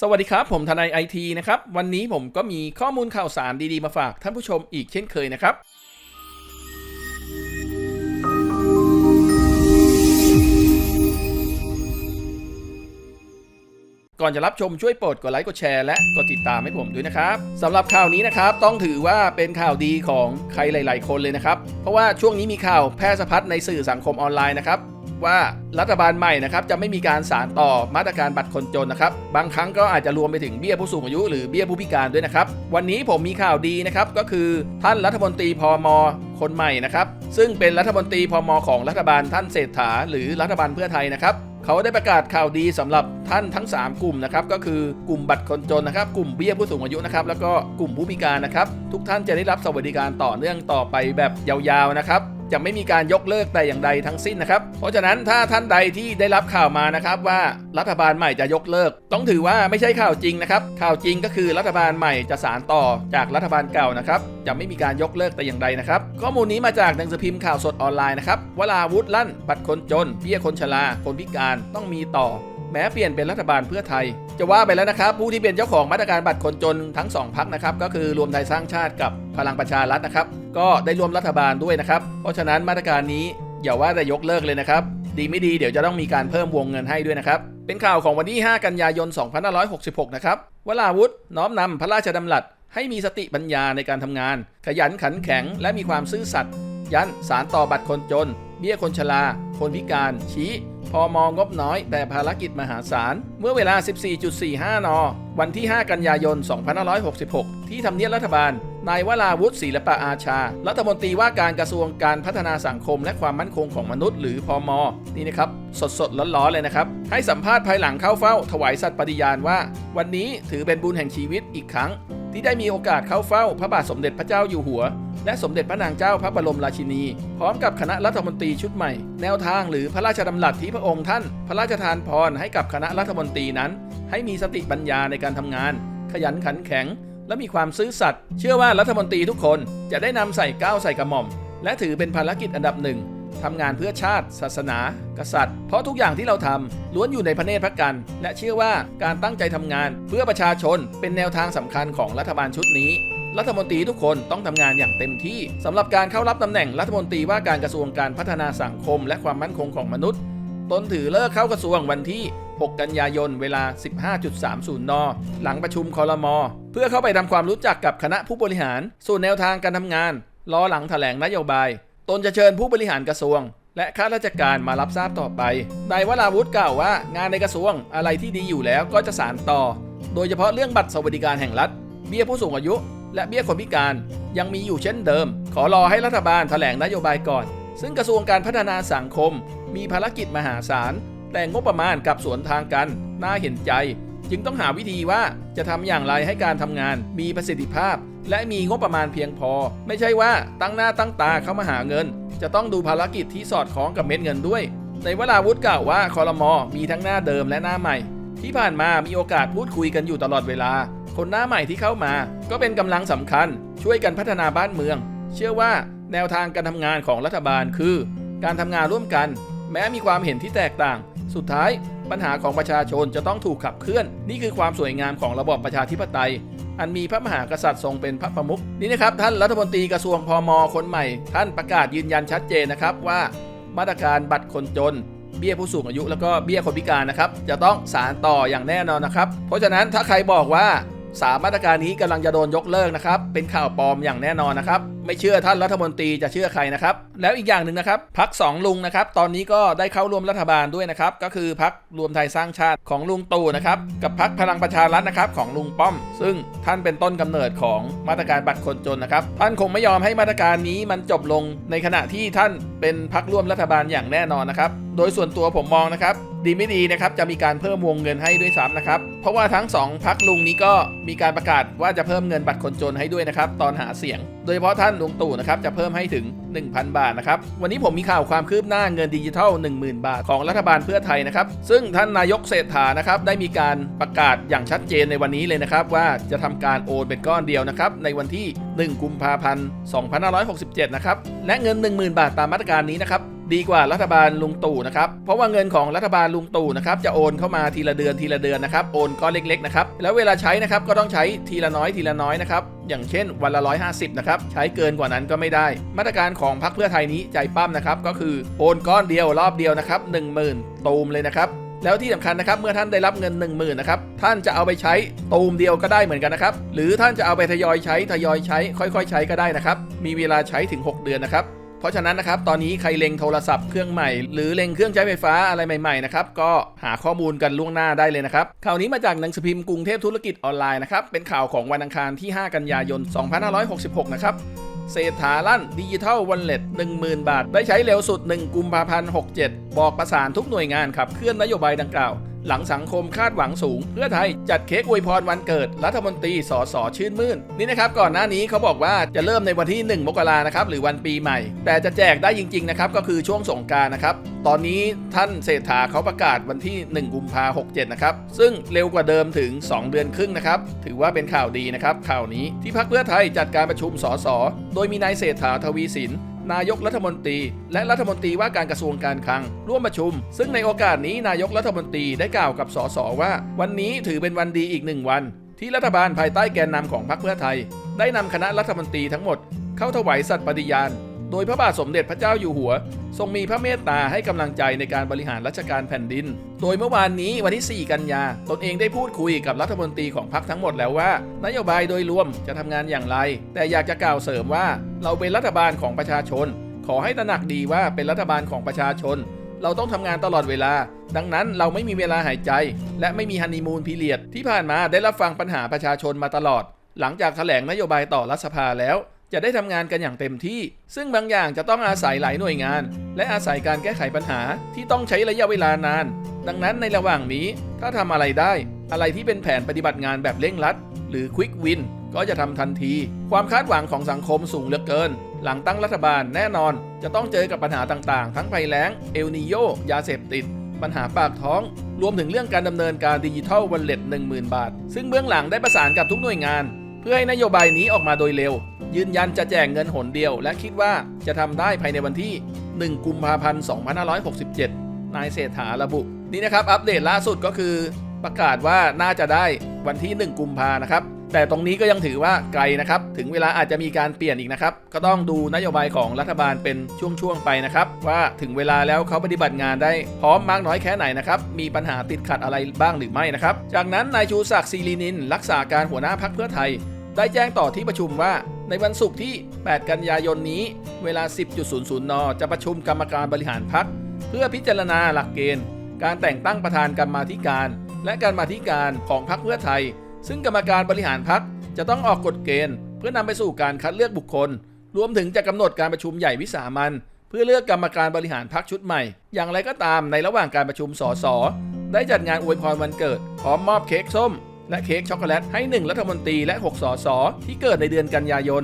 สวัสดีครับ ผมทนายไอทีนะครับ วันนี้ผมก็มีข้อมูลข่าวสารดีๆ มาฝากท่านผู้ชมอีกเช่นเคยนะครับ ก่อนจะรับชมช่วยโปรดกดไลค์กดแชร์และกดติดตามให้ผมด้วยนะครับสำหรับข่าวนี้นะครับ ต้องถือว่าเป็นข่าวดีของใครหลาย ๆ คนเลยนะครับ เพราะว่าช่วงนี้มีข่าวแพร่สะพัดในสื่อสังคมออนไลน์นะครับ ว่ารัฐบาลใหม่นะครับจะไม่มีการสารต่อมาตรการบัตรคนจนนะครับบางครั้งก็อาจจะรวมไปถึงเบี้ยผู้สูงอายุหรือเบี้ยผู้พิการด้วยนะครับวันนี้ผมมีข่าวดีนะครับก็คือท่านรัฐมนตรีพมคนใหม่นะครับซึ่งเป็นรัฐมนตรีพมของรัฐบาลท่านเศรษฐาหรือรัฐบาลเพื่อไทยนะครับเขาได้ประกาศข่าวดีสำหรับท่านทั้ง 3 กลุ่มนะครับก็คือกลุ่มบัตรคนจนนะครับ กลุ่มเบี้ยผู้สูงอายุนะครับแล้วก็กลุ่มผู้พิการนะครับ ทุกท่านจะได้รับสวัสดิการต่อเนื่องต่อไปแบบยาวๆนะครับ จะไม่มีการยกเลิกแต่อย่างใดทั้งสิ้นนะครับ เพราะฉะนั้นถ้าท่านใดที่ได้รับข่าวมานะครับว่ารัฐบาลใหม่จะยกเลิก ต้องถือว่าไม่ใช่ข่าวจริงนะครับ ข่าวจริงก็คือรัฐบาลใหม่จะสารต่อจากรัฐบาลเก่านะครับ จะไม่มีการยกเลิกแต่อย่างใดนะครับ ข้อมูลนี้มาจากหนังสือพิมพ์ข่าวสดออนไลน์นะครับ วลาวุฒิลั่น บัตรคนจนเบี้ยคนชรา คนพิการต้องมีต่อ ม้เปลี่ยนเป็นรัฐบาลเพื่อไทย จะว่าไปแล้วนะครับ ผู้ที่เป็นเจ้าของมาตรการบัตรคนจนทั้งสองพักนะครับก็คือรวมไทยสร้างชาติกับพลังประชารัฐนะครับ ก็ได้ร่วมรัฐบาลด้วยนะครับ เพราะฉะนั้นมาตรการนี้อย่าว่าแต่ยกเลิกเลยนะครับ ดีไม่ดีเดี๋ยวจะต้องมีการเพิ่มวงเงินให้ด้วยนะครับ เป็นข่าวของวันที่ 5 กันยายน 2566 นะครับวลาวุฒิน้อมนำพระราชดำรัส ให้มีสติปัญญาในการทำงาน ขยันขันแข็ง และมีความซื่อสัตย์ยันสารต่อบัตรคนจน เบี้ยคนชรา คนพิการ ชี้ พอมองบน้อย แต่ภารกิจมหาศาล เมื่อเวลา 14.45 น วันที่ 5 กันยายน 2566 ที่ทำเนียบรัฐบาล นายวราวุฒิศิลปะอาชา รัฐมนตรีว่าการกระทรวงการพัฒนาสังคม และความมั่นคงของมนุษย์ หรือพอมนี่นะครับ สดสดร้อนๆเลยนะครับ ให้สัมภาษณ์ภายหลังเข้าเฝ้า ถวายสัตย์ปฏิญาณว่า วันนี้ถือเป็นบุญแห่งชีวิตอีกครั้ง ที่ได้มีโอกาสเข้าเฝ้าพระบาทสมเด็จพระเจ้าอยู่หัว และสมเด็จพระนางเจ้าพระบรมราชินี พร้อมกับคณะรัฐมนตรีชุดใหม่ แนวทางหรือพระราชดำรัสที่พระองค์ท่าน พระราชทานพรให้กับคณะรัฐมนตรีนั้น ให้มีสติปัญญาในการทำงาน ขยันขันแข็ง และมีความซื่อสัตย์เชื่อว่ารัฐมนตรีทุกคนจะได้นำใส่ก้าวใส่กระหม่อม และถือเป็นภารกิจอันดับหนึ่ง ทำงานเพื่อชาติ ศาสนา กษัตริย์ เพราะทุกอย่างที่เราทำล้วนอยู่ในพระเนตรพระกัน และเชื่อว่าการตั้งใจทำงานเพื่อประชาชนเป็นแนวทางสำคัญของรัฐบาลชุดนี้รัฐมนตรีทุกคนต้องทำงานอย่างเต็มที่สำหรับการเข้ารับตำแหน่งรัฐมนตรีว่าการกระทรวงการพัฒนาสังคม และความมั่นคงของมนุษย์ ตนถือเลิกเข้ากระทรวงวันที่ 6 กันยายน เวลา 15.30 น หลังประชุมคอรมอเพื่อเข้าไปทำความรู้จักกับคณะผู้บริหาร ส่วนแนวทางการทำงาน รอหลังแถลงนโยบาย ตนจะเชิญผู้บริหารกระทรวง และข้าราชการมารับทราบต่อไปนายวราวุฒิกล่าวว่างานในกระทรวงอะไรที่ดีอยู่แล้วก็จะสานต่อ โดยเฉพาะเรื่องบัตรสวัสดิการแห่งรัฐ เบี้ยผู้สูงอายุ และเบี้ยคนพิการยังมีอยู่เช่นเดิม ขอรอให้รัฐบาลแถลงนโยบายก่อน ซึ่งกระทรวงการพัฒนาสังคม มีภารกิจมหาศาล แต่งบประมาณกับสวนทางกัน น่าเห็นใจ จึงต้องหาวิธีว่าจะทำอย่างไรให้การทำงานมีประสิทธิภาพ และมีงบประมาณเพียงพอ ไม่ใช่ว่าตั้งหน้าตั้งตาเข้ามาหาเงิน จะต้องดูภารกิจที่สอดคล้องกับเม็ดเงินด้วย ในเวลาวุฒิกล่าวว่าคอรมอมีทั้งหน้าเดิมและหน้าใหม่ ที่ผ่านมามีโอกาสพูดคุยกันอยู่ตลอดเวลา คนหน้าใหม่ที่เข้ามา ก็เป็นกำลังสำคัญ ช่วยกันพัฒนาบ้านเมือง เชื่อว่าแนวทางการทำงานของรัฐบาลคือ การทำงานร่วมกัน แม้มีความเห็นที่แตกต่าง สุดท้าย ปัญหาของประชาชนจะต้องถูกขับเคลื่อน นี่คือความสวยงามของระบอบประชาธิปไตย อันมีพระมหากษัตริย์ทรงเป็นพระประมุขนี่นะครับท่านรัฐมนตรีกระทรวงพมคนใหม่ ท่านประกาศยืนยันชัดเจนนะครับว่ามาตรการบัตรคนจน เบี้ยผู้สูงอายุแล้วก็เบี้ยคนพิการนะครับ จะต้องสารต่ออย่างแน่นอนนะครับ เพราะฉะนั้นถ้าใครบอกว่าสามมาตรการนี้กำลังจะโดนยกเลิกนะครับ เป็นข่าวปลอมอย่างแน่นอนนะครับ ไม่เชื่อท่านรัฐมนตรีจะเชื่อใครนะครับ แล้วอีกอย่างหนึ่งนะครับพักสองลุงนะครับ ตอนนี้ก็ได้เข้าร่วมรัฐบาลด้วยนะครับ ก็คือพักรวมไทยสร้างชาติของลุงตู่นะครับ กับพักพลังประชารัฐนะครับของลุงป้อม ซึ่งท่านเป็นต้นกำเนิดของมาตรการบัตรคนจนนะครับ ท่านคงไม่ยอมให้มาตรการนี้มันจบลงในขณะที่ท่านเป็นพักร่วมรัฐบาลอย่างแน่นอนนะครับ โดยส่วนตัวผมมองนะครับดีไม่ดีนะครับจะมีการเพิ่มวงเงินให้ด้วยซ้ำนะครับ เพราะว่าทั้ง 2พักลุงนี้ก็มีการประกาศว่าจะเพิ่มเงินบัตรคนจนให้ด้วยนะครับ ตอนหาเสียง โดยเฉพาะท่านลุงตู่นะครับจะเพิ่มให้ถึง 1,000 บาทนะครับ วันนี้ผมมีข่าวความคืบหน้าเงินดิจิทัล 10,000 บาทของรัฐบาลเพื่อไทยนะครับ ซึ่งท่านนายกเศรษฐานะครับได้มีการประกาศอย่างชัดเจนในวันนี้เลยนะครับ ว่าจะทำการโอนเป็นก้อนเดียวนะครับในวันที่ 1 กุมภาพันธ์ 2567 นะครับและเงิน 10,000 บาทตามมาตรการนี้นะครับดีกว่ารัฐบาลลุงตู่นะครับ เพราะว่าเงินของรัฐบาลลุงตู่นะครับจะโอนเข้ามาทีละเดือนทีละเดือนนะครับ โอนก้อนเล็กๆนะครับ แล้วเวลาใช้นะครับก็ต้องใช้ทีละน้อยทีละน้อยนะครับ อย่างเช่นวันละ 150 นะครับ ใช้เกินกว่านั้นก็ไม่ได้ มาตรการของพรรคเพื่อไทยนี้ใจปั้มนะครับก็คือโอนก้อนเดียวรอบเดียวนะครับ10,000ตูมเลยนะครับแล้วที่สำคัญนะครับเมื่อท่านได้รับเงิน 1 0,000นะครับท่านจะเอาไปใช้ตูมเดียวก็ได้เหมือนกันนะครับหรือท่านจะเอาไปทยอยใช้ทยอยใช้ ค่อย ๆ ใช้ก็ได้นะครับมีเวลาใช้ถึง 6 เดือนนะครับ ราะฉะนั้นนะครับตอนนี้ใครเล็งโทรศัพท์เครื่องใหม่ หรือเล็งเครื่องใช้ไฟฟ้าอะไรใหม่ๆนะครับก็หาข้อมูลกันล่วงหน้าได้เลยนะครับข่าวนี้มาจากหนังสือพิมพ์กรุงเทพธุรกิจออนไลน์นะครับเป็นข่าวของวันอังคารที่ 5 กันยายน 2566 นะครับเศรษฐาลั่นดิจิทัลวันเล็ต10,000 บาท ได้ใช้เร็วสุด 1 กุมภาพันธ์ 67 บอกประสานทุกหน่วยงานขับเคลื่อนนโยบายดังกล่าว หลังสังคมคาดหวังสูง เพื่อไทยจัดเค้กอวยพรวันเกิด รัฐมนตรีสอสอชื่นมื่น นี่นะครับก่อนหน้านี้เขาบอกว่าจะเริ่มในวันที่ 1 มกรานะครับหรือวันปีใหม่ แต่จะแจกได้จริงๆนะครับก็คือช่วงสงการนะครับตอนนี้ท่านเศรษฐาเขาประกาศวันที่ 1 กุมภาหกเจ็ดนะครับ ซึ่งเร็วกว่าเดิมถึง 2 เดือนครึ่งนะครับ ถือว่าเป็นข่าวดีนะครับ ข่าวนี้ที่พักเพื่อไทยจัดการประชุมสส โดยมีนายเศรษฐาทวีสิน นายกรัฐมนตรี และรัฐมนตรีว่าการกระทรวงการคลัง ร่วมประชุม ซึ่งในโอกาสนี้นายกรัฐมนตรีได้กล่าวกับสสว่า วันนี้ถือเป็นวันดีอีกหนึ่งวัน ที่รัฐบาลภายใต้แกนนำของพรรคเพื่อไทย ได้นำคณะรัฐมนตรีทั้งหมด เข้าถวายสัตย์ปฏิญาณ โดยพระบาทสมเด็จพระเจ้าอยู่หัว ทรงมีพระเมตตาให้กำลังใจในการบริหารราชการแผ่นดิน โดยเมื่อวานนี้วันที่ 4 กันยา ตนเองได้พูดคุยกับรัฐมนตรีของพรรคทั้งหมดแล้วว่า นโยบายโดยรวมจะทำงานอย่างไร แต่อยากจะกล่าวเสริมว่าเราเป็นรัฐบาลของประชาชน ขอให้ตระหนักดีว่าเป็นรัฐบาลของประชาชน เราต้องทำงานตลอดเวลา ดังนั้นเราไม่มีเวลาหายใจ และไม่มีฮันนีมูนพีเรียดที่ผ่านมาได้รับฟังปัญหาประชาชนมาตลอด หลังจากแถลงนโยบายต่อรัฐสภาแล้ว จะได้ทำงานกันอย่างเต็มที่ ซึ่งบางอย่างจะต้องอาศัยหลายหน่วยงาน และอาศัยการแก้ไขปัญหาที่ต้องใช้ระยะเวลานาน ดังนั้นในระหว่างนี้ถ้าทำอะไรได้ อะไรที่เป็นแผนปฏิบัติงานแบบเร่งรัด หรือควิกวินก็จะทำทันที ความคาดหวังของสังคมสูงเหลือเกิน หลังตั้งรัฐบาลแน่นอน จะต้องเจอกับปัญหาต่างๆ ทั้งภัยแล้ง เอลนิโย ยาเสพติด ปัญหาปากท้อง รวมถึงเรื่องการดำเนินการดิจิทัลวันเล็ต10,000 บาท ซึ่งเบื้องหลังได้ประสานกับทุกหน่วยงาน พื่อให้นโยบายนี้ออกมาโดยเร็ว ยืนยันจะแจกเงินหนเดียว และคิดว่าจะทำได้ภายในวันที่ 1 กุมภาพันธ์ 2567 นายเศรษฐาระบุ นี่นะครับอัปเดตล่าสุดก็คือ ประกาศว่าน่าจะได้วันที่ 1 กุมภานะครับแต่ตรงนี้ก็ยังถือว่าไกลนะครับ ถึงเวลาอาจจะมีการเปลี่ยนอีกนะครับ ก็ต้องดูนโยบายของรัฐบาลเป็นช่วง ๆ ไปนะครับ ว่าถึงเวลาแล้วเขาปฏิบัติงานได้พร้อมมากน้อยแค่ไหนนะครับ มีปัญหาติดขัดอะไรบ้างหรือไม่นะครับ จากนั้นนายชูศักดิ์ศิรินิน รักษาการหัวหน้าพักเพื่อไทย ได้แจ้งต่อที่ประชุมว่า ในวันศุกร์ที่ 8 กันยายนนี้ เวลา 10.00 น จะประชุมกรรมการบริหารพัก เพื่อพิจารณาหลักเกณฑ์ การแต่งตั้งประธานกรรมาธิการ และการมาธิการของพรรคเพื่อไทย ซึ่งกรรมการบริหารพรรคจะต้องออกกฎเกณฑ์ เพื่อนำไปสู่การคัดเลือกบุคคล รวมถึงจะกำหนดการประชุมใหญ่วิสามันเพื่อเลือกกรรมการบริหารพรรคชุดใหม่ อย่างไรก็ตามในระหว่างการประชุมสสได้จัดงานอวยพรวันเกิดพร้อมมอบเค้กส้ม และเค้กช็อกโกแลตให้ 1 รัฐมนตรีและ 6 สส ที่เกิดในเดือนกันยายน